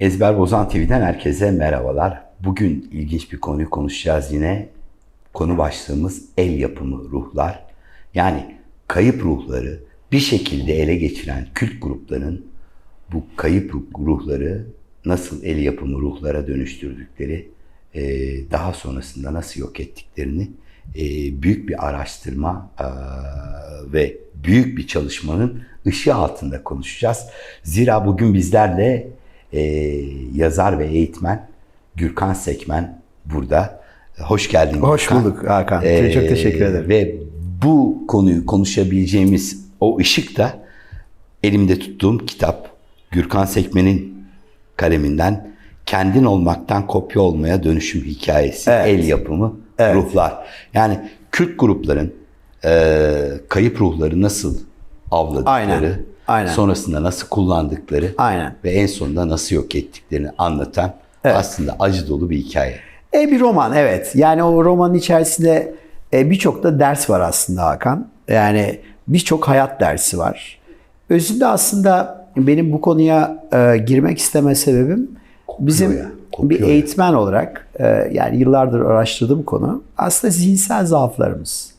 Ezber Bozan TV'den herkese merhabalar. Bugün ilginç bir konuyu konuşacağız yine. Konu başlığımız el yapımı ruhlar. Yani kayıp ruhları bir şekilde ele geçiren kült grupların bu kayıp ruh- ruhları nasıl el yapımı ruhlara dönüştürdükleri, e, daha sonrasında nasıl yok ettiklerini e, büyük bir araştırma e, ve büyük bir çalışmanın ışığı altında konuşacağız. Zira bugün bizlerle e, yazar ve eğitmen Gürkan Sekmen burada. Hoş geldin Hoş Gürkan. bulduk Hakan. Ee, Çok teşekkür ederim. Ve bu konuyu konuşabileceğimiz o ışık da elimde tuttuğum kitap Gürkan Sekmen'in kaleminden Kendin Olmaktan Kopya Olmaya Dönüşüm Hikayesi, Evet. El Yapımı, Evet. Ruhlar. Yani Kürt grupların e, kayıp ruhları nasıl avladıkları, Aynen, aynen. sonrasında nasıl kullandıkları Aynen. ve en sonunda nasıl yok ettiklerini anlatan Evet. aslında acı dolu bir hikaye. E bir roman evet. Yani o romanın içerisinde e, birçok da ders var aslında Hakan. Yani birçok hayat dersi var. Özünde aslında benim bu konuya e, girmek isteme sebebim bizim ya, kopuyor bir ya. eğitmen olarak e, yani yıllardır araştırdığım konu aslında zihinsel zaaflarımız,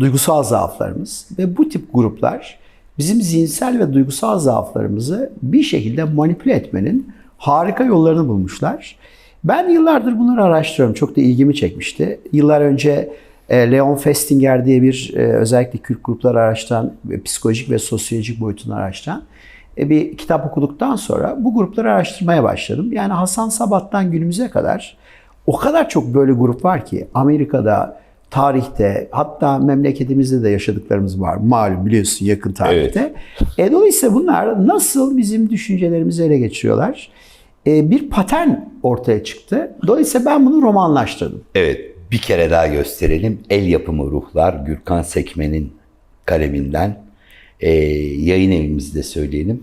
duygusal zaaflarımız ve bu tip gruplar bizim zihinsel ve duygusal zaaflarımızı bir şekilde manipüle etmenin harika yollarını bulmuşlar. Ben yıllardır bunları araştırıyorum. Çok da ilgimi çekmişti. Yıllar önce e, Leon Festinger diye bir e, özellikle Kürt grupları araştıran, ve psikolojik ve sosyolojik boyutunu araştıran e, bir kitap okuduktan sonra bu grupları araştırmaya başladım. Yani Hasan Sabat'tan günümüze kadar o kadar çok böyle grup var ki Amerika'da, tarihte hatta memleketimizde de yaşadıklarımız var. Malum biliyorsun yakın tarihte. E, dolayısıyla bunlar nasıl bizim düşüncelerimizi ele geçiriyorlar? E, bir patern ortaya çıktı. Dolayısıyla ben bunu romanlaştırdım. Evet, bir kere daha gösterelim. El yapımı ruhlar Gürkan Sekmen'in kaleminden. Ee, yayın evimizde söyleyelim.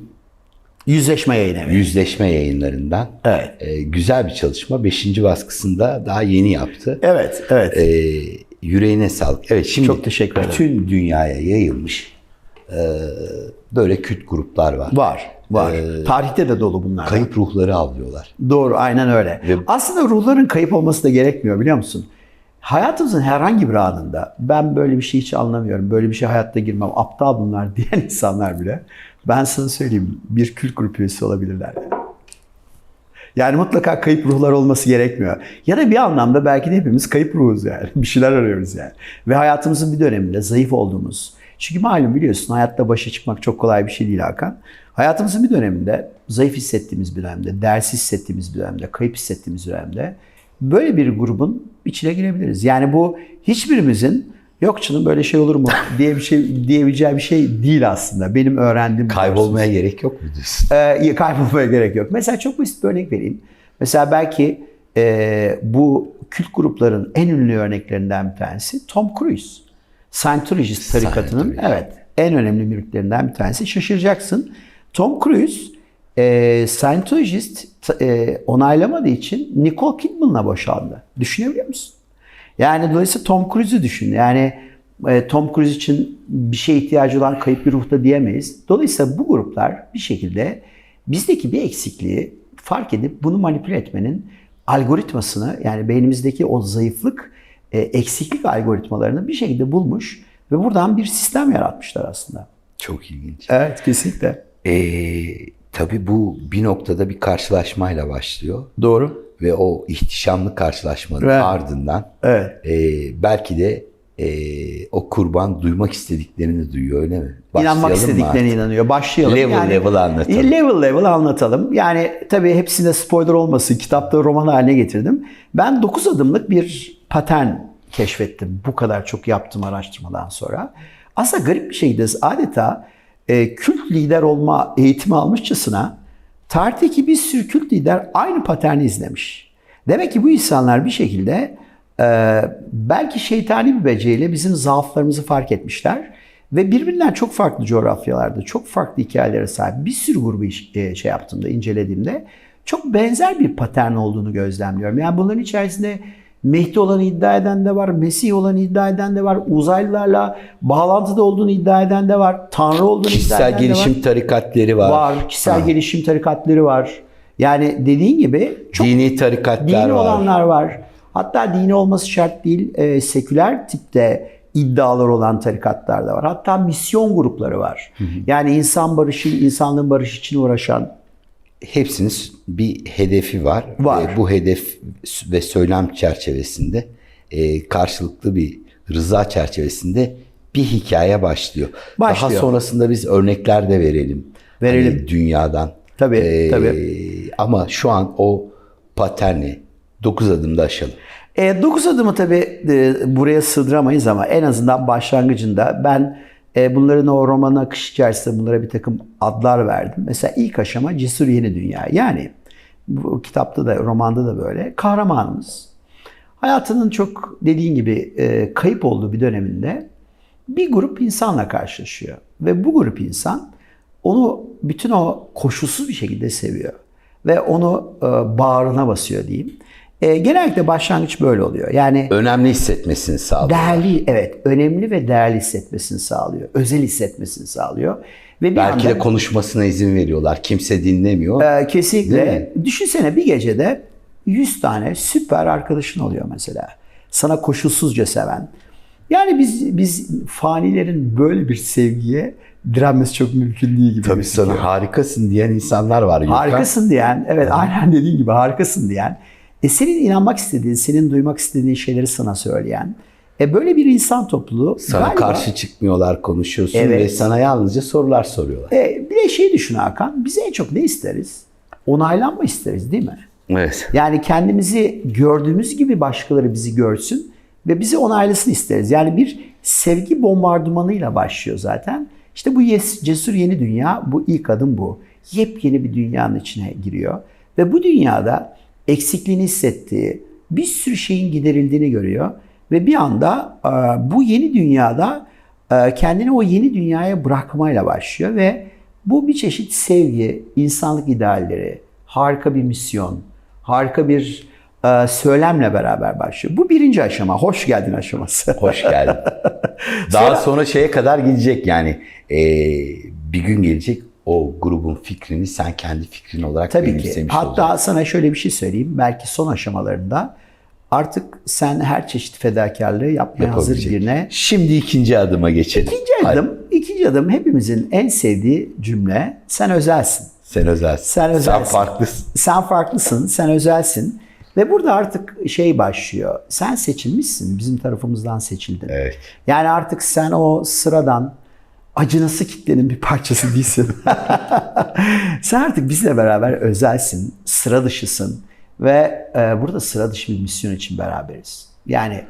Yüzleşme yayın evi. Yüzleşme yayınlarından. Evet. Ee, güzel bir çalışma. Beşinci baskısında daha yeni yaptı. Evet, evet. Ee, yüreğine sağlık. Evet şimdi Çok teşekkür ederim. bütün dünyaya yayılmış ee, böyle küt gruplar var. var, var. Tarihte de dolu bunlar. Kayıp ruhları avlıyorlar. Doğru, aynen öyle. Ve- Aslında ruhların kayıp olması da gerekmiyor biliyor musun? Hayatımızın herhangi bir anında ben böyle bir şey hiç anlamıyorum, böyle bir şey hayatta girmem, aptal bunlar diyen insanlar bile ben sana söyleyeyim bir kült grup üyesi olabilirler. Yani mutlaka kayıp ruhlar olması gerekmiyor. Ya da bir anlamda belki de hepimiz kayıp ruhuz yani. Bir şeyler arıyoruz yani. Ve hayatımızın bir döneminde zayıf olduğumuz. Çünkü malum biliyorsun hayatta başa çıkmak çok kolay bir şey değil Hakan. Hayatımızın bir döneminde zayıf hissettiğimiz bir dönemde, değersiz hissettiğimiz bir dönemde, kayıp hissettiğimiz bir dönemde böyle bir grubun içine girebiliriz. Yani bu hiçbirimizin yok canım böyle şey olur mu diye bir şey diyebileceği bir şey değil aslında. Benim öğrendiğim Kaybolmaya gerek yok mu diyorsun? ee, kaybolmaya gerek yok. Mesela çok basit bir örnek vereyim. Mesela belki e, bu kült grupların en ünlü örneklerinden bir tanesi Tom Cruise. Scientologist tarikatının Scientology. evet en önemli müritlerinden bir tanesi. Şaşıracaksın. Tom Cruise e, Scientologist e, onaylamadığı için Nicole Kidman'la boşandı. Düşünebiliyor musun? Yani dolayısıyla Tom Cruise'u düşün. Yani e, Tom Cruise için bir şeye ihtiyacı olan kayıp bir ruhta diyemeyiz. Dolayısıyla bu gruplar bir şekilde bizdeki bir eksikliği fark edip bunu manipüle etmenin algoritmasını yani beynimizdeki o zayıflık, e, eksiklik algoritmalarını bir şekilde bulmuş ve buradan bir sistem yaratmışlar aslında. Çok ilginç. Evet kesinlikle. Ee, tabii bu bir noktada bir karşılaşmayla başlıyor Doğru. ve o ihtişamlı karşılaşmanın Evet. ardından Evet. e, belki de e, o kurban duymak istediklerini duyuyor öyle mi? İnanmak Başlayalım mı istediklerine inanıyor. Başlayalım. Level level anlatalım. E, Level level anlatalım. Yani tabii hepsinde spoiler olmasın. Kitapta roman haline getirdim. Ben 9 adımlık bir patern keşfettim. Bu kadar çok yaptığım araştırmadan sonra. Aslında garip bir şeydi. Adeta e, kült lider olma eğitimi almışçasına tarihteki bir sürü kült lider aynı paterni izlemiş. Demek ki bu insanlar bir şekilde e, belki şeytani bir beceriyle bizim zaaflarımızı fark etmişler ve birbirinden çok farklı coğrafyalarda, çok farklı hikayelere sahip bir sürü grubu e, şey yaptığımda, incelediğimde çok benzer bir patern olduğunu gözlemliyorum. Yani bunların içerisinde Mehdi olanı iddia eden de var, Mesih olanı iddia eden de var, uzaylılarla bağlantıda olduğunu iddia eden de var, Tanrı olduğunu iddia eden Kişisel de var gelişim tarikatleri var. var. Kişisel Ha. gelişim tarikatları var. Yani dediğin gibi çok Dini tarikatlar dini var. olanlar var. Hatta dini olması şart değil. e, seküler tipte iddialar olan tarikatlar da var. Hatta misyon grupları var. Yani insan barışı, insanlığın barışı için uğraşan Hepsinin bir hedefi var. Var. Ve bu hedef ve söylem çerçevesinde e, karşılıklı bir rıza çerçevesinde bir hikaye başlıyor. Başlıyor. Daha sonrasında biz örnekler de verelim. Verelim. Hani dünyadan. Tabii, E, tabii. Ama şu an o paterni 9 adımda aşalım. E, 9 adımı tabii e, buraya sığdıramayız ama en azından başlangıcında ben e, bunların o roman akış içerisinde bunlara bir takım adlar verdim. Mesela ilk aşama Cesur Yeni Dünya. Yani bu kitapta da romanda da böyle kahramanımız hayatının çok dediğin gibi e, kayıp olduğu bir döneminde bir grup insanla karşılaşıyor. Ve bu grup insan onu bütün o koşulsuz bir şekilde seviyor. Ve onu e, bağrına basıyor diyeyim. E, genellikle başlangıç böyle oluyor. Yani Önemli hissetmesini sağlıyor. değerli, evet önemli ve değerli hissetmesini sağlıyor. Özel hissetmesini sağlıyor. Ve bir Belki anda, de konuşmasına izin veriyorlar. Kimse dinlemiyor. e, kesinlikle düşünsene bir gecede 100 tane süper arkadaşın oluyor mesela. Sana koşulsuzca seven. Yani biz biz fanilerin böyle bir sevgiye direnmesi çok mümkün değil gibi. Tabii gözüküyor. sana harikasın diyen insanlar var. Gökhan. Harikasın diyen, evet aynen dediğin gibi harikasın diyen, e senin inanmak istediğin, senin duymak istediğin şeyleri sana söyleyen, e böyle bir insan topluluğu Sana galiba- karşı çıkmıyorlar, konuşuyorsun Evet. ve sana yalnızca sorular soruyorlar. E, bir de şey düşün Hakan, biz en çok ne isteriz? Onaylanma isteriz değil mi? Evet. Yani kendimizi gördüğümüz gibi başkaları bizi görsün ve bizi onaylasın isteriz. Yani bir sevgi bombardımanıyla başlıyor zaten. İşte bu yes- cesur yeni dünya, bu ilk adım bu. Yepyeni bir dünyanın içine giriyor. Ve bu dünyada eksikliğini hissettiği, bir sürü şeyin giderildiğini görüyor. Ve bir anda e, bu yeni dünyada e, kendini o yeni dünyaya bırakmayla başlıyor ve bu bir çeşit sevgi, insanlık idealleri, harika bir misyon, harika bir e, söylemle beraber başlıyor. Bu birinci aşama, hoş geldin aşaması. Hoş geldin. Daha sonra şeye kadar gidecek yani e, bir gün gelecek o grubun fikrini sen kendi fikrin olarak Tabii ki. Hatta olacaksın. sana şöyle bir şey söyleyeyim. Belki son aşamalarında artık sen her çeşit fedakarlığı yapmaya hazır birine Şimdi ikinci adıma geçelim. İkinci adım, ikinci adım hepimizin en sevdiği cümle sen özelsin. Sen özelsin. Sen özelsin. Sen farklısın. Sen farklısın, sen özelsin. Ve burada artık şey başlıyor. Sen seçilmişsin, bizim tarafımızdan seçildin. Evet. Yani artık sen o sıradan acınası kitlenin bir parçası değilsin. sen artık bizle beraber özelsin, sıra dışısın ve e, burada sıra dışı bir misyon için beraberiz. Yani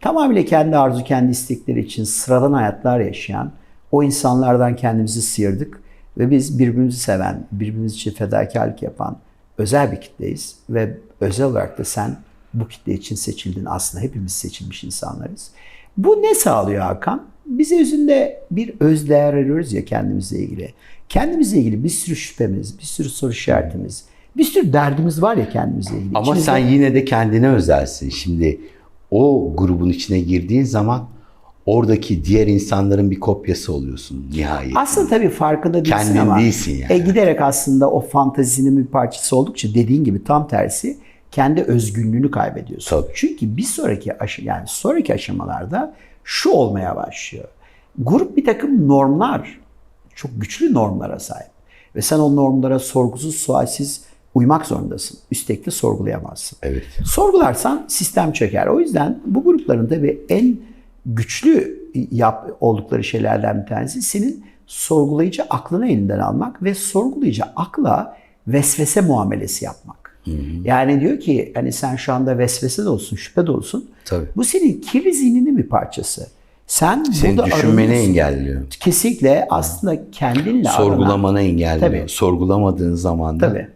tamamıyla kendi arzu, kendi istekleri için sıradan hayatlar yaşayan o insanlardan kendimizi sıyırdık ve biz birbirimizi seven, birbirimiz için fedakarlık yapan özel bir kitleyiz ve özel olarak da sen bu kitle için seçildin. Aslında hepimiz seçilmiş insanlarız. Bu ne sağlıyor Hakan? Bize özünde bir öz değer arıyoruz ya kendimizle ilgili. Kendimizle ilgili bir sürü şüphemiz, bir sürü soru işaretimiz, bir sürü derdimiz var ya kendimizle ilgili. Ama İçimizde- sen yine de kendine özelsin. Şimdi o grubun içine girdiğin zaman oradaki diğer insanların bir kopyası oluyorsun nihayet. Aslında tabii farkında değilsin Kendin ama değilsin yani. e, giderek aslında o fantazinin bir parçası oldukça dediğin gibi tam tersi kendi özgünlüğünü kaybediyorsun. Tabii. Çünkü bir sonraki aşı yani sonraki aşamalarda şu olmaya başlıyor. Grup bir takım normlar, çok güçlü normlara sahip. Ve sen o normlara sorgusuz, sualsiz uymak zorundasın. Üstelik de sorgulayamazsın. Evet. Sorgularsan sistem çöker. O yüzden bu grupların tabii en güçlü yap, oldukları şeylerden bir tanesi senin sorgulayıcı aklını elinden almak ve sorgulayıcı akla vesvese muamelesi yapmak. Yani diyor ki hani sen şu anda vesvese de olsun, şüphe de olsun. Tabii. Bu senin kirli zihninin bir parçası. Sen Senin burada düşünmeni engelliyor. Kesinlikle aslında kendinle aranan- Sorgulamanı engelliyor. Tabii. Sorgulamadığın zaman da Tabii.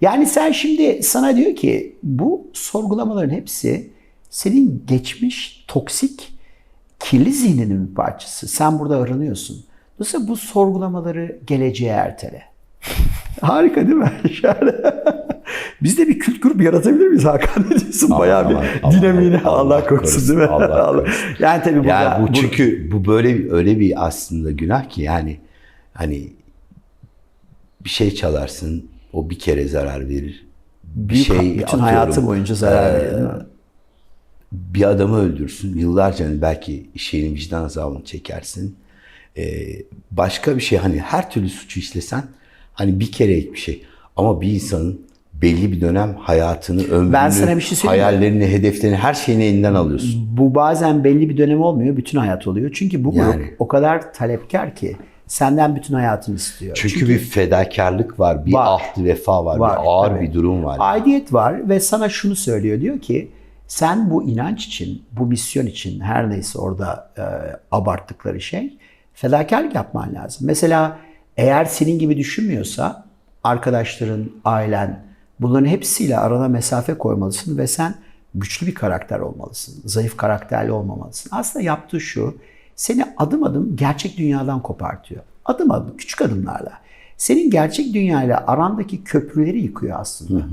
Yani sen şimdi sana diyor ki bu sorgulamaların hepsi senin geçmiş toksik kirli zihninin bir parçası. Sen burada aranıyorsun. Dolayısıyla bu sorgulamaları geleceğe ertele. Harika değil mi? Yani Biz de bir kült grup yaratabilir miyiz Hakan? Ne diyorsun? Aman, Bayağı aman, bir aman, dinamiğini Allah Allah, korusun değil mi? Allah korusun. yani tabii burada, Yani bu çünkü bu böyle öyle bir aslında günah ki yani hani bir şey çalarsın O bir kere zarar verir. Bir Büyük, şey bütün atıyorum, hayatı boyunca zarar e, mi? bir adamı öldürsün. Yıllarca hani belki şeyin vicdan azabını çekersin. Ee, başka bir şey hani her türlü suçu işlesen hani bir kerelik bir şey. Ama bir insanın belli bir dönem hayatını, ömrünü, Ben sana bir şey mi? hayallerini, hedeflerini, her şeyini elinden alıyorsun. Bu bazen belli bir dönem olmuyor, bütün hayat oluyor. Çünkü bu grup Yani. o kadar talepkar ki senden bütün hayatını istiyor. Çünkü, bir fedakarlık var, bir Var. ahd vefa var, Var, bir ağır tabii. bir durum var. Aidiyet var ve sana şunu söylüyor. Diyor ki sen bu inanç için, bu misyon için her neyse orada e, abarttıkları şey fedakarlık yapman lazım. Mesela eğer senin gibi düşünmüyorsa arkadaşların, ailen bunların hepsiyle arana mesafe koymalısın ve sen güçlü bir karakter olmalısın. Zayıf karakterli olmamalısın. Aslında yaptığı şu seni adım adım gerçek dünyadan kopartıyor. Adım adım, küçük adımlarla. Senin gerçek dünyayla arandaki köprüleri yıkıyor aslında.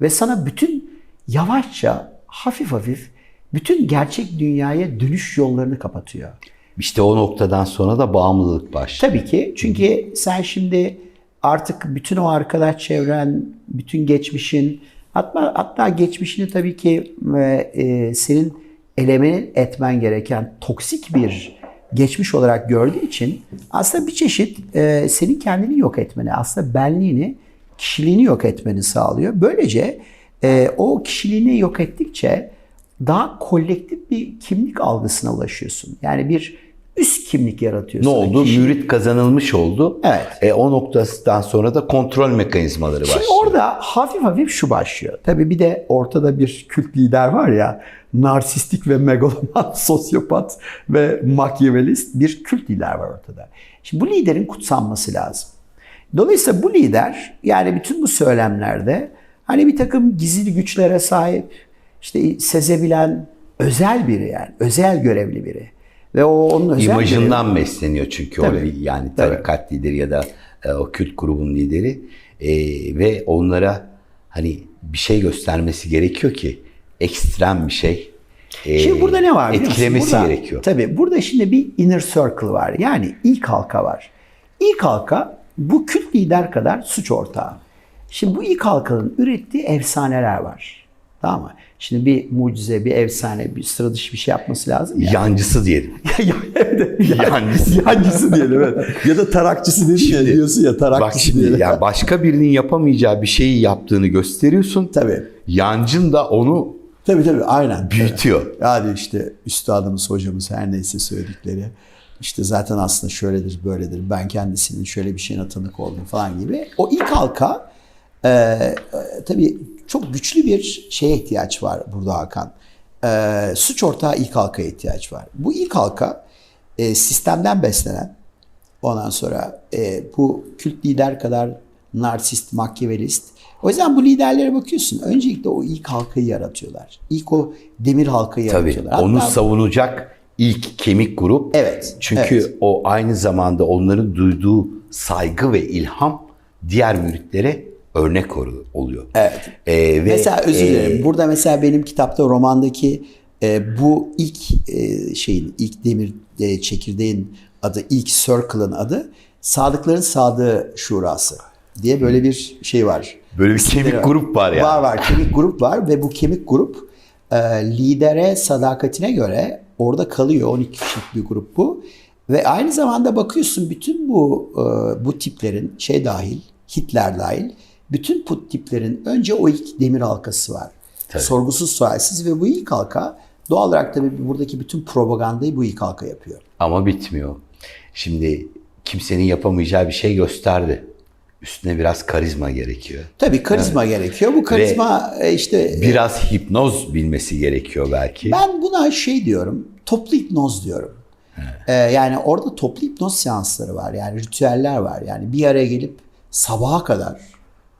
Ve sana bütün yavaşça, hafif hafif bütün gerçek dünyaya dönüş yollarını kapatıyor. İşte o noktadan sonra da bağımlılık başlıyor. Tabii ki. Çünkü sen şimdi artık bütün o arkadaş çevren, bütün geçmişin, hatta hatta geçmişini tabii ki e, e, senin elemen etmen gereken toksik bir geçmiş olarak gördüğü için aslında bir çeşit e, senin kendini yok etmeni, aslında benliğini, kişiliğini yok etmeni sağlıyor. Böylece e, o kişiliğini yok ettikçe daha kolektif bir kimlik algısına ulaşıyorsun. Yani bir üst kimlik Ne yaratıyorsun. oldu? Kişi- Mürit kazanılmış oldu. Evet. E, o noktasından sonra da kontrol mekanizmaları başlıyor. Şimdi orada hafif hafif şu başlıyor. Tabii bir de ortada bir kült lider var ya, narsistik ve megaloman, sosyopat ve makyavelist bir kült lider var ortada. Şimdi bu liderin kutsanması lazım. Dolayısıyla bu lider yani bütün bu söylemlerde hani bir takım gizli güçlere sahip, işte sezebilen özel biri yani, özel görevli biri. Ve o onun özel İmajından besleniyor çünkü o Tabii. bir yani Tabii. tarikat lideri ya da e, o kült grubun lideri E, ve onlara hani bir şey göstermesi gerekiyor ki ekstrem bir şey. e, Şimdi burada ne var? Etkilemesi Burada- gerekiyor. Tabii burada şimdi bir inner circle var. Yani ilk halka var. İlk halka bu kült lider kadar suç ortağı. Şimdi bu ilk halkanın ürettiği efsaneler var. Tamam mı? Şimdi bir mucize, bir efsane, bir sıra dışı bir şey yapması lazım ya. Yancısı diyelim. Yancısı. Yancısı diyelim evet. Ya da tarakçısı dedin ya diyorsun ya Bak tarakçısı şimdi diyelim. yani başka birinin yapamayacağı bir şeyi yaptığını gösteriyorsun. Tabii. Yancın da onu Tabii tabii aynen. büyütüyor. Yani işte üstadımız, hocamız her neyse söyledikleri işte zaten aslında şöyledir, böyledir. Ben kendisinin şöyle bir şeyine tanık oldum falan gibi. O ilk halka e, e, tabii çok güçlü bir şeye ihtiyaç var burada Hakan. E, suç ortağı ilk halkaya ihtiyaç var. Bu ilk halka e, sistemden beslenen Ondan sonra e, bu kült lider kadar narsist, makyavelist. O yüzden bu liderlere bakıyorsun. Öncelikle o ilk halkayı yaratıyorlar. İlk o demir halkayı Tabii yaratıyorlar. onu Hatta- savunacak ilk kemik grup. Evet, Çünkü evet. o aynı zamanda onların duyduğu saygı ve ilham diğer müritlere örnek or- oluyor. Evet. Ee, ve, Mesela özür e, dilerim. Burada mesela benim kitapta romandaki e, bu ilk e, şeyin, ilk demir e, çekirdeğin adı, ilk circle'ın adı Sadıkların Sadığı Şurası diye böyle bir şey var. Böyle bir kemik grup var yani. Var var. Kemik grup var ve bu kemik grup e, lidere sadakatine göre orada kalıyor. 12 kişilik bir grup bu. Ve aynı zamanda bakıyorsun bütün bu e, bu tiplerin şey dahil, Hitler dahil, bütün bu tiplerin önce o ilk demir halkası var. Tabii. Sorgusuz sualsiz ve bu ilk halka doğal olarak tabii buradaki bütün propagandayı bu ilk halka yapıyor. Ama bitmiyor. Şimdi kimsenin yapamayacağı bir şey gösterdi. Üstüne biraz karizma gerekiyor. Tabii karizma gerekiyor. Bu karizma e, işte Biraz hipnoz bilmesi gerekiyor belki. Ben buna şey diyorum, toplu hipnoz diyorum. Ee, yani orada toplu hipnoz seansları var. Yani ritüeller var. Yani bir araya gelip sabaha kadar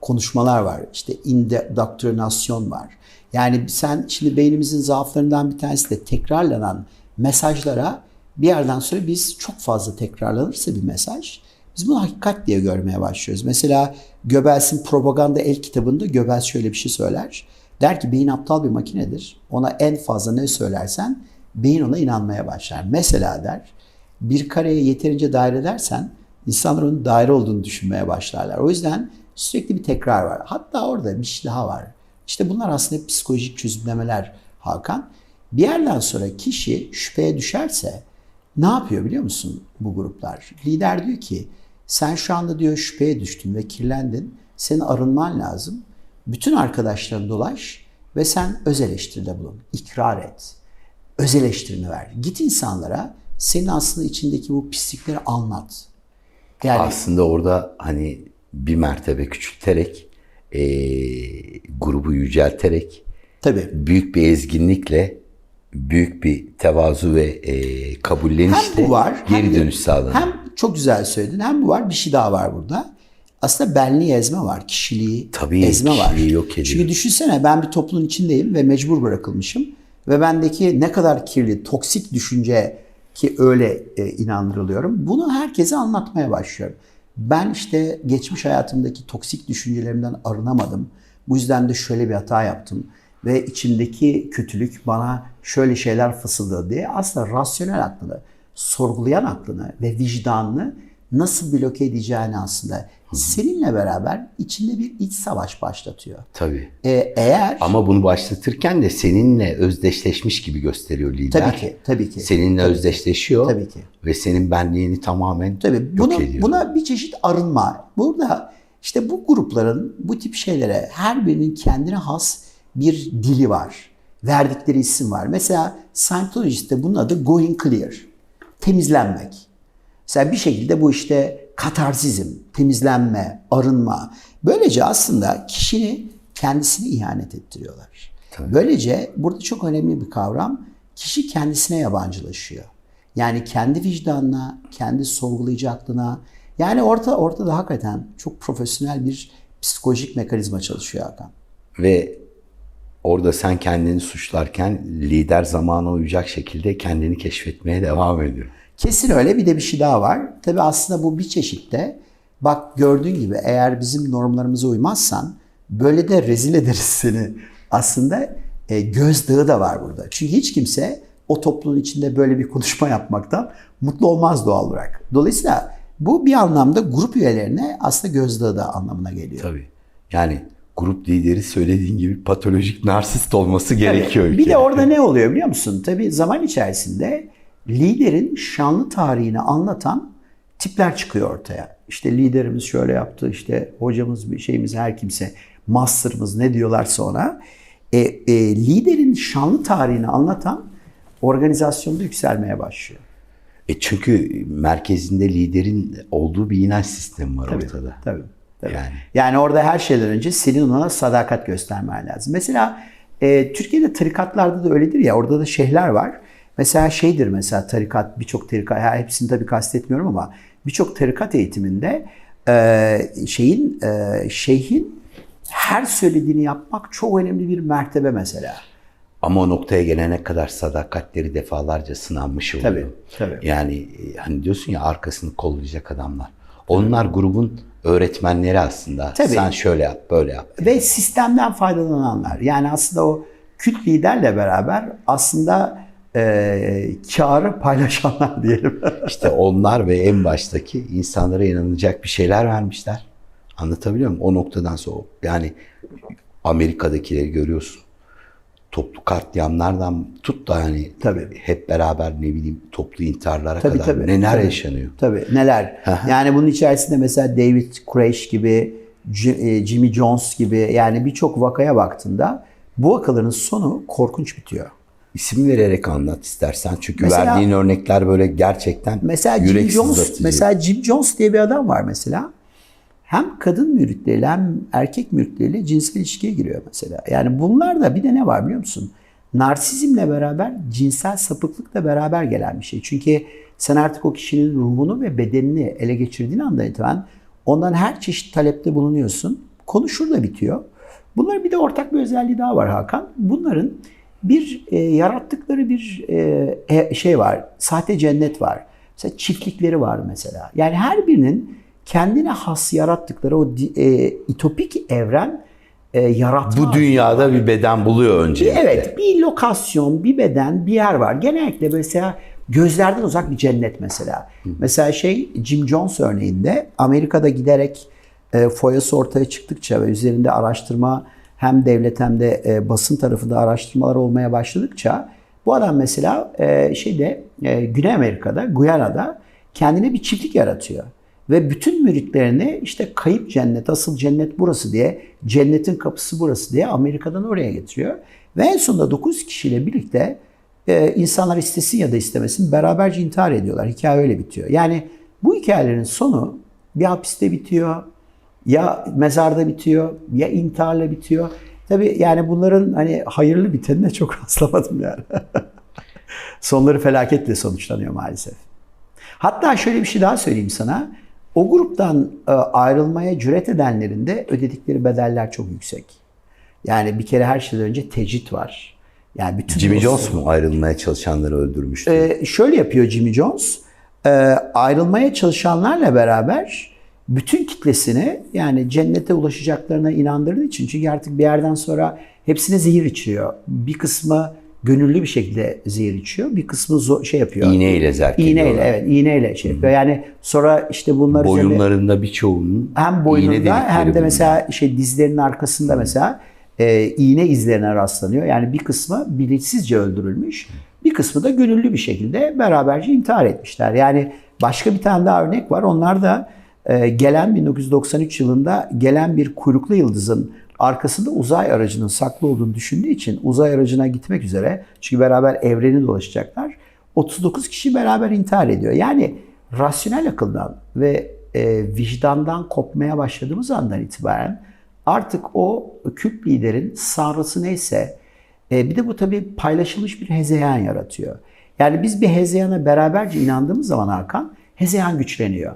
konuşmalar var. İşte indoktrinasyon var. Yani sen şimdi beynimizin zaaflarından bir tanesi de tekrarlanan mesajlara bir yerden sonra biz çok fazla tekrarlanırsa bir mesaj biz bunu hakikat diye görmeye başlıyoruz. Mesela Göbels'in propaganda el kitabında Göbels şöyle bir şey söyler. Der ki beyin aptal bir makinedir. Ona en fazla ne söylersen beyin ona inanmaya başlar. Mesela der bir kareye yeterince daire dersen insanlar onun daire olduğunu düşünmeye başlarlar. O yüzden Sürekli bir tekrar var. Hatta orada bir şey daha var. İşte bunlar aslında psikolojik çözümlemeler Hakan. Bir yerden sonra kişi şüpheye düşerse ne yapıyor biliyor musun bu gruplar? Lider diyor ki sen şu anda diyor şüpheye düştün ve kirlendin. Senin arınman lazım. Bütün arkadaşlarını dolaş ve sen öz eleştiride bulun. İkrar et. Öz eleştirini ver. Git insanlara senin aslında içindeki bu pislikleri anlat. Yani Aslında orada hani bir mertebe küçülterek, eee, grubu yücelterek, tabii büyük bir ezginlikle, büyük bir tevazu ve eee kabullenişle Hem bu var. geri hem dönüş sağlanıyor. Hem çok güzel söyledin. Hem bu var. Bir şey daha var burada. Aslında benliği ezme var. Kişiliği Tabii, ezme var. kişiliği yok ediyor. Çünkü düşünsene ben bir topluluğun içindeyim ve mecbur bırakılmışım. Ve bendeki ne kadar kirli, toksik düşünce ki öyle e, inandırılıyorum. Bunu herkese anlatmaya başlıyorum. Ben işte geçmiş hayatımdaki toksik düşüncelerimden arınamadım. Bu yüzden de şöyle bir hata yaptım. Ve içimdeki kötülük bana şöyle şeyler fısıldadı diye aslında rasyonel aklını, sorgulayan aklını ve vicdanını nasıl bloke edeceğini aslında seninle beraber içinde bir iç savaş başlatıyor. Tabii. E, eğer Ama bunu başlatırken de seninle özdeşleşmiş gibi gösteriyor lider. tabii ki, tabii ki. Seninle özdeşleşiyor. Tabii ki. Ve senin benliğini tamamen Tabii yok bunu, ediyor. buna bir çeşit arınma. Burada işte bu grupların bu tip şeylere her birinin kendine has bir dili var. Verdikleri isim var. Mesela Scientologist'te bunun adı going clear. Temizlenmek. Mesela bir şekilde bu işte katarsizm, temizlenme, arınma. Böylece aslında kişinin kendisini ihanet ettiriyorlar. Böylece burada çok önemli bir kavram. Kişi kendisine yabancılaşıyor. Yani kendi vicdanına, kendi sorgulayıcı aklına. Yani orta, ortada hakikaten çok profesyonel bir psikolojik mekanizma çalışıyor Hakan. Ve orada sen kendini suçlarken lider zamana uyacak şekilde kendini keşfetmeye devam ediyor. Kesin öyle bir de bir şey daha var. Tabii aslında bu bir çeşit de bak gördüğün gibi eğer bizim normlarımıza uymazsan böyle de rezil ederiz seni. Aslında e, gözdağı da var burada. Çünkü hiç kimse o toplumun içinde böyle bir konuşma yapmaktan mutlu olmaz doğal olarak. Dolayısıyla bu bir anlamda grup üyelerine aslında gözdağı da anlamına geliyor. Tabii. Yani grup lideri söylediğin gibi patolojik narsist olması gerekiyor. Bir ülkede. de orada ne oluyor biliyor musun? Tabii zaman içerisinde liderin şanlı tarihini anlatan tipler çıkıyor ortaya. İşte liderimiz şöyle yaptı, işte hocamız bir şeyimiz her kimse, master'ımız ne diyorlarsa ona. E, e, liderin şanlı tarihini anlatan organizasyonda yükselmeye başlıyor. E çünkü merkezinde liderin olduğu bir inanç sistemi var ortada. Tabii. tabii. Yani. Yani. orada her şeyden önce senin ona sadakat göstermen lazım. Mesela e, Türkiye'de tarikatlarda da öyledir ya orada da şeyhler var. Mesela şeydir mesela tarikat birçok tarikat ha, hepsini tabii kastetmiyorum ama birçok tarikat eğitiminde e, şeyin e, şeyhin her söylediğini yapmak çok önemli bir mertebe mesela. Ama o noktaya gelene kadar sadakatleri defalarca sınanmış oluyor. Tabii, tabii. Yani e, hani diyorsun ya arkasını kollayacak adamlar. Onlar grubun öğretmenleri aslında. Tabii. Sen şöyle yap, böyle yap. ve sistemden faydalananlar. Yani aslında o kült liderle beraber aslında e, karı paylaşanlar diyelim. İşte onlar ve en baştaki insanlara inanılacak bir şeyler vermişler. Anlatabiliyor muyum? O noktadan sonra yani Amerika'dakileri görüyorsun. Toplu katliamlardan tut da hani Tabii. hep beraber ne bileyim toplu intiharlara Tabii, kadar tabii, neler tabii. yaşanıyor. Tabii neler. yani bunun içerisinde mesela David Koresh gibi, e, Jimmy Jones gibi yani birçok vakaya baktığında bu vakaların sonu korkunç bitiyor. İsim vererek anlat istersen. Çünkü Mesela- verdiğin örnekler böyle gerçekten Mesela Jim yürek Jones, sızlatıcı. mesela Jim Jones diye bir adam var mesela. Hem kadın müritleriyle hem erkek müritleriyle cinsel ilişkiye giriyor mesela. Yani bunlar da bir de ne var biliyor musun? Narsizmle beraber cinsel sapıklıkla beraber gelen bir şey. Çünkü sen artık o kişinin ruhunu ve bedenini ele geçirdiğin anda itibaren ondan her çeşit talepte bulunuyorsun. Konu şurada bitiyor. Bunların bir de ortak bir özelliği daha var Hakan. Bunların bir e, yarattıkları bir e, e, şey var. Sahte cennet var. Mesela çiftlikleri var mesela. Yani her birinin kendine has yarattıkları o e, itopik evren e, yaratma. bu dünyada bir beden buluyor öncelikle. Evet bir lokasyon, bir beden, bir yer var. Genellikle mesela gözlerden uzak bir cennet mesela. Mesela şey Jim Jones örneğinde Amerika'da giderek e, foyası ortaya çıktıkça ve üzerinde araştırma hem devlet hem de e, basın tarafında araştırmalar olmaya başladıkça bu adam mesela e, şeyde e, Güney Amerika'da, Guyana'da kendine bir çiftlik yaratıyor. Ve bütün müritlerini işte kayıp cennet, asıl cennet burası diye, cennetin kapısı burası diye Amerika'dan oraya getiriyor. Ve en sonunda 9 kişiyle birlikte e, insanlar istesin ya da istemesin beraberce intihar ediyorlar. Hikaye öyle bitiyor. Yani bu hikayelerin sonu ya hapiste bitiyor, ya mezarda bitiyor, ya intiharla bitiyor. Tabii yani bunların hani hayırlı bitenine çok rastlamadım yani. Sonları felaketle sonuçlanıyor maalesef. Hatta şöyle bir şey daha söyleyeyim sana. O gruptan e, ayrılmaya cüret edenlerin de ödedikleri bedeller çok yüksek. Yani bir kere her şeyden önce tecrit var. Yani bütün Jimmy Jones mu ayrılmaya çalışanları öldürmüştü? Ee, şöyle yapıyor Jimmy Jones. Ee, ayrılmaya çalışanlarla beraber bütün kitlesini yani cennete ulaşacaklarına inandırdığı için çünkü artık bir yerden sonra hepsine zehir içiyor. Bir kısmı gönüllü bir şekilde zehir içiyor. Bir kısmı zo- şey yapıyor. İğneyle zerk İğneyle ediyorlar. evet iğneyle şey yapıyor. Yani sonra işte bunlar Boyunlarında birçoğunun hem boynunda hem de bulunuyor. mesela şey dizlerinin arkasında mesela e, iğne izlerine rastlanıyor. Yani bir kısmı bilinçsizce öldürülmüş. Bir kısmı da gönüllü bir şekilde beraberce intihar etmişler. Yani başka bir tane daha örnek var. Onlar da gelen 1993 yılında gelen bir kuyruklu yıldızın arkasında uzay aracının saklı olduğunu düşündüğü için uzay aracına gitmek üzere çünkü beraber evreni dolaşacaklar. 39 kişi beraber intihar ediyor. Yani rasyonel akıldan ve e, vicdandan kopmaya başladığımız andan itibaren artık o kült liderin sanrısı neyse e, bir de bu tabii paylaşılmış bir hezeyan yaratıyor. Yani biz bir hezeyana beraberce inandığımız zaman Hakan hezeyan güçleniyor.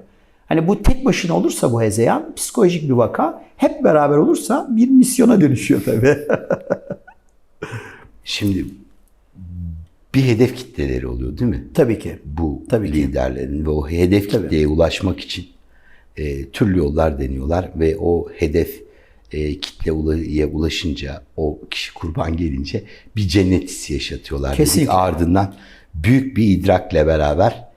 Hani bu tek başına olursa bu hezeyan psikolojik bir vaka. Hep beraber olursa bir misyona dönüşüyor tabii. Şimdi bir hedef kitleleri oluyor değil mi? tabii ki. Bu Tabii ki. liderlerin ve o hedef Tabii. kitleye ulaşmak için e, türlü yollar deniyorlar ve o hedef e, kitleye ulaşınca o kişi kurban gelince bir cennet hissi yaşatıyorlar. dedik. Kesinlikle. Ardından büyük bir idrakle beraber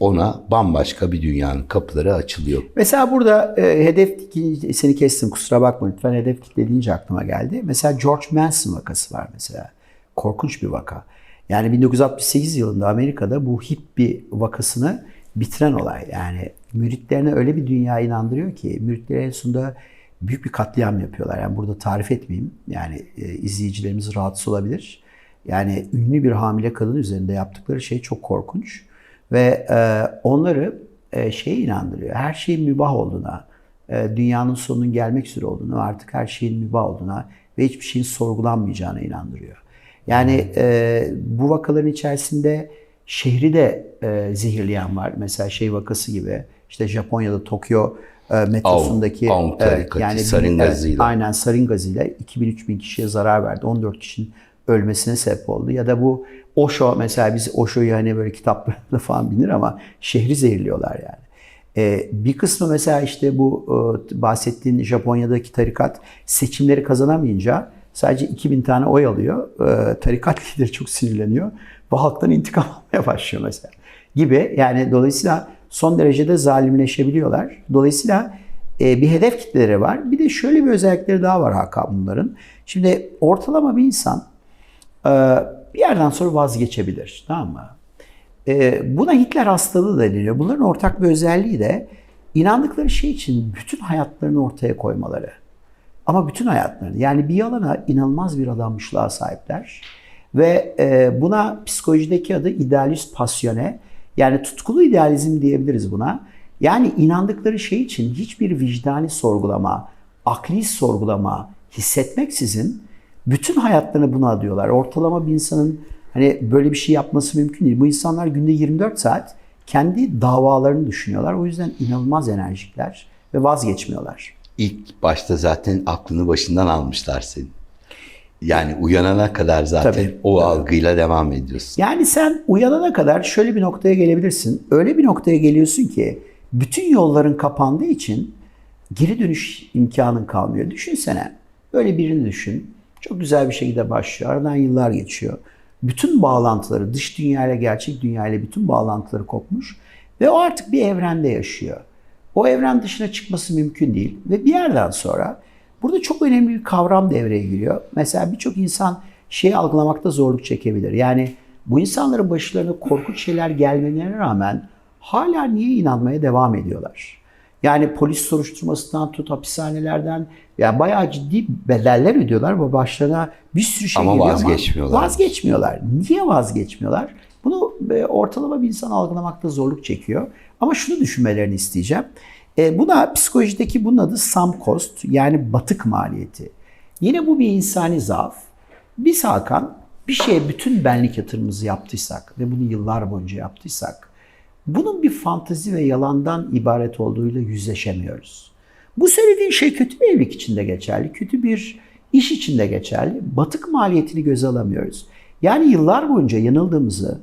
ona bambaşka bir dünyanın kapıları açılıyor. Mesela burada e, hedef seni kestim kusura bakma lütfen hedef kitle deyince aklıma geldi. Mesela George Manson vakası var mesela. Korkunç bir vaka. Yani 1968 yılında Amerika'da bu hippie vakasını bitiren olay. Yani müritlerine öyle bir dünya inandırıyor ki müritleri en sonunda büyük bir katliam yapıyorlar. Yani burada tarif etmeyeyim. Yani e, izleyicilerimiz rahatsız olabilir. Yani ünlü bir hamile kadın üzerinde yaptıkları şey çok korkunç. Ve e, onları e, şeye inandırıyor. Her şeyin mübah olduğuna, e, dünyanın sonunun gelmek üzere olduğuna, artık her şeyin mübah olduğuna ve hiçbir şeyin sorgulanmayacağına inandırıyor. Yani e, bu vakaların içerisinde şehri de e, zehirleyen var. Mesela şey vakası gibi, işte Japonya'da Tokyo e, metrosundaki Aum tarikatı, sarin evet, gazıyla. aynen sarin gazıyla 2000-3000 kişiye zarar verdi. 14 kişinin ölmesine sebep oldu. Ya da bu Osho mesela biz Osho'yu hani böyle kitaplarında falan bilir ama şehri zehirliyorlar yani. Ee, bir kısmı mesela işte bu e, bahsettiğin Japonya'daki tarikat seçimleri kazanamayınca sadece 2000 tane oy alıyor. Ee, tarikat lideri çok sinirleniyor. Bu halktan intikam almaya başlıyor mesela. Gibi yani dolayısıyla son derecede zalimleşebiliyorlar. Dolayısıyla e, bir hedef kitleleri var. Bir de şöyle bir özellikleri daha var Hakan bunların. Şimdi ortalama bir insan bir yerden sonra vazgeçebilir. Tamam mı? E, buna Hitler hastalığı da deniliyor. Bunların ortak bir özelliği de inandıkları şey için bütün hayatlarını ortaya koymaları. Ama bütün hayatlarını. Yani bir yalana inanılmaz bir adanmışlığa sahipler. Ve e, buna psikolojideki adı idealist pasyone. Yani tutkulu idealizm diyebiliriz buna. Yani inandıkları şey için hiçbir vicdani sorgulama, akli sorgulama hissetmeksizin bütün hayatlarını buna adıyorlar. Ortalama bir insanın hani böyle bir şey yapması mümkün değil. Bu insanlar günde 24 saat kendi davalarını düşünüyorlar. O yüzden inanılmaz enerjikler ve vazgeçmiyorlar. İlk başta zaten aklını başından almışlar senin. Yani uyanana kadar zaten Tabii, o tabii. algıyla devam ediyorsun. Yani sen uyanana kadar şöyle bir noktaya gelebilirsin. Öyle bir noktaya geliyorsun ki bütün yolların kapandığı için geri dönüş imkanın kalmıyor. Düşünsene. Böyle birini düşün. Çok güzel bir şekilde başlıyor. Aradan yıllar geçiyor. Bütün bağlantıları, dış dünyayla gerçek dünyayla bütün bağlantıları kopmuş. Ve o artık bir evrende yaşıyor. o evren dışına çıkması mümkün değil. Ve bir yerden sonra burada çok önemli bir kavram devreye giriyor. Mesela birçok insan şeyi algılamakta zorluk çekebilir. Yani bu insanların başlarına korkunç şeyler gelmelerine rağmen hala niye inanmaya devam ediyorlar? Yani polis soruşturmasından tut hapishanelerden ya bayağı ciddi bedeller ödüyorlar ve başlarına bir sürü şey Ama geliyor vazgeçmiyorlar. ama vazgeçmiyorlar. Niye vazgeçmiyorlar? Bunu e, ortalama bir insan algılamakta zorluk çekiyor. Ama şunu düşünmelerini isteyeceğim. E, buna psikolojideki bunun adı sum cost yani batık maliyeti. Yine bu bir insani zaaf. Biz Hakan bir şeye bütün benlik yatırımımızı yaptıysak ve bunu yıllar boyunca yaptıysak bunun bir fantazi ve yalandan ibaret olduğuyla yüzleşemiyoruz. Bu söylediğin şey kötü bir evlilik için de geçerli, kötü bir iş için de geçerli. Batık maliyetini göze alamıyoruz. Yani yıllar boyunca yanıldığımızı,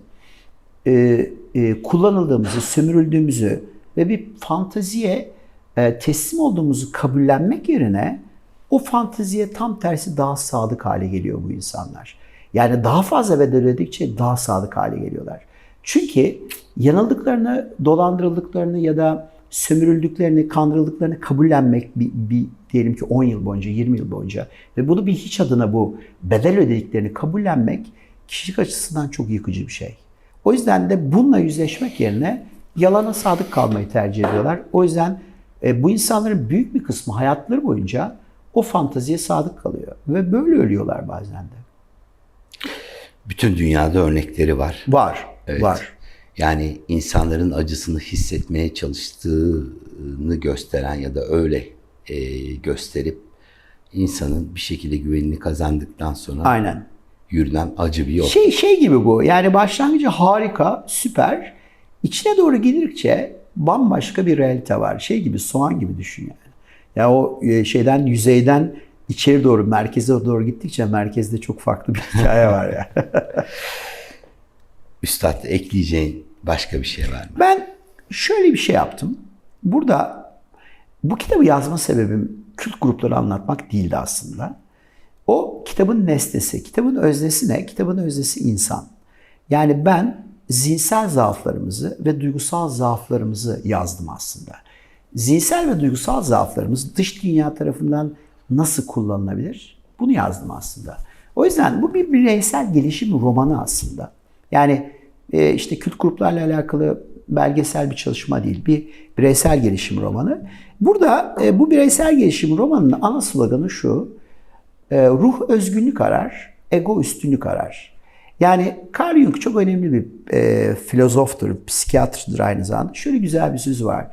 e, e, kullanıldığımızı, sömürüldüğümüzü ve bir fantaziye e, teslim olduğumuzu kabullenmek yerine o fantaziye tam tersi daha sadık hale geliyor bu insanlar. Yani daha fazla bedel ödedikçe daha sadık hale geliyorlar. Çünkü yanıldıklarını, dolandırıldıklarını ya da sömürüldüklerini, kandırıldıklarını kabullenmek bir, bir diyelim ki 10 yıl boyunca, 20 yıl boyunca ve bunu bir hiç adına bu bedel ödediklerini kabullenmek kişilik açısından çok yıkıcı bir şey. O yüzden de bununla yüzleşmek yerine yalana sadık kalmayı tercih ediyorlar. O yüzden e, bu insanların büyük bir kısmı hayatları boyunca o fantaziye sadık kalıyor. Ve böyle ölüyorlar bazen de. Bütün dünyada örnekleri var. Var, Evet. var. Yani insanların acısını hissetmeye çalıştığını gösteren ya da öyle e, gösterip insanın bir şekilde güvenini kazandıktan sonra Aynen. yürünen acı bir yol. Şey şey gibi bu. Yani başlangıcı harika, süper. İçine doğru gidildikçe bambaşka bir realite var. Şey gibi soğan gibi düşün yani. Ya o e, şeyden yüzeyden içeri doğru merkeze doğru gittikçe merkezde çok farklı bir hikaye var ya. Üstad ekleyeceğin başka bir şey var mı? Ben şöyle bir şey yaptım. Burada bu kitabı yazma sebebim kült grupları anlatmak değildi aslında. O kitabın nesnesi, kitabın öznesi ne? Kitabın öznesi insan. Yani ben zihinsel zaaflarımızı ve duygusal zaaflarımızı yazdım aslında. Zihinsel ve duygusal zaaflarımız dış dünya tarafından nasıl kullanılabilir? Bunu yazdım aslında. O yüzden bu bir bireysel gelişim romanı aslında. Yani e, işte kült gruplarla alakalı belgesel bir çalışma değil, bir bireysel gelişim romanı. Burada e, bu bireysel gelişim romanının ana sloganı şu, e, ruh özgünlük arar, ego üstünlük arar. Yani Carl Jung çok önemli bir e, filozoftur, psikiyatrdır aynı zamanda. Şöyle güzel bir sözü var.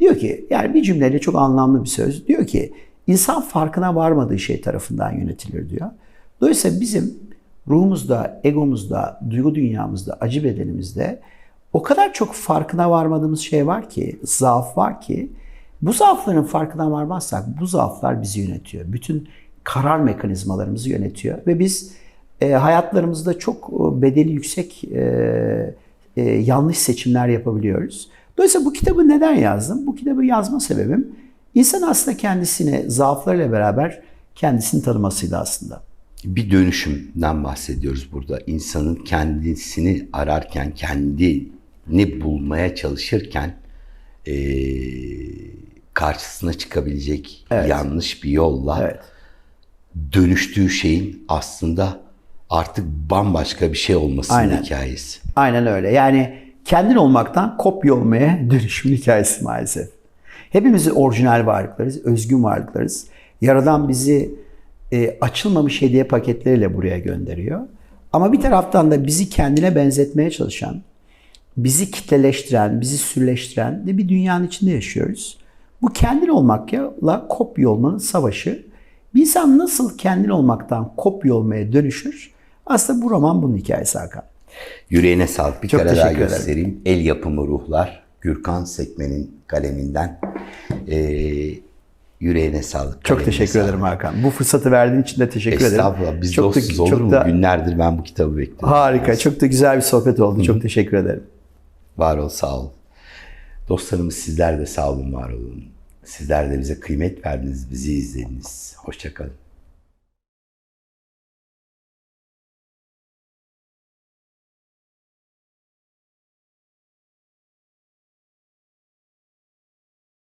Diyor ki, yani bir cümleyle çok anlamlı bir söz. Diyor ki, insan farkına varmadığı şey tarafından yönetilir diyor. Dolayısıyla bizim ruhumuzda, egomuzda, duygu dünyamızda, acı bedenimizde o kadar çok farkına varmadığımız şey var ki, zaaf var ki, bu zaafların farkına varmazsak bu zaaflar bizi yönetiyor. Bütün karar mekanizmalarımızı yönetiyor ve biz e, hayatlarımızda çok e, bedeli yüksek e, e, yanlış seçimler yapabiliyoruz. Dolayısıyla bu kitabı neden yazdım? Bu kitabı yazma sebebim insan aslında kendisini zaaflarıyla beraber kendisini tanımasıydı aslında. Bir dönüşümden bahsediyoruz burada. İnsanın kendisini ararken, kendini bulmaya çalışırken eee, karşısına çıkabilecek yanlış bir yolla Evet. dönüştüğü şeyin aslında artık bambaşka bir şey olmasının Aynen. hikayesi. Aynen öyle. Yani kendin olmaktan kopya olmaya dönüşüm hikayesi maalesef. Hepimiz orijinal varlıklarız, özgün varlıklarız. Yaradan bizi e, açılmamış hediye paketleriyle buraya gönderiyor. Ama bir taraftan da bizi kendine benzetmeye çalışan, bizi kitleleştiren, bizi sürleştiren de bir dünyanın içinde yaşıyoruz. Bu kendin olmakla kopya olmanın savaşı. Bir insan nasıl kendin olmaktan kopya olmaya dönüşür? Aslında bu roman bunun hikayesi Hakan. Yüreğine sağlık. Bir Çok kere daha teşekkür ederim. göstereyim. El yapımı ruhlar. Gürkan Sekmen'in kaleminden. Eee, yüreğine sağlık. Çok teşekkür sağlık. ederim Hakan. Bu fırsatı verdiğin için de teşekkür ederim. Estağfurullah. Biz Çok da- dostuz olur mu? da- Günlerdir ben bu kitabı bekliyorum. Harika. Çok da güzel bir sohbet oldu. Çok teşekkür ederim. Var ol, sağ ol. Dostlarımız sizler de sağ olun, var olun. Sizler de bize kıymet verdiniz, bizi izlediniz. Hoşçakalın.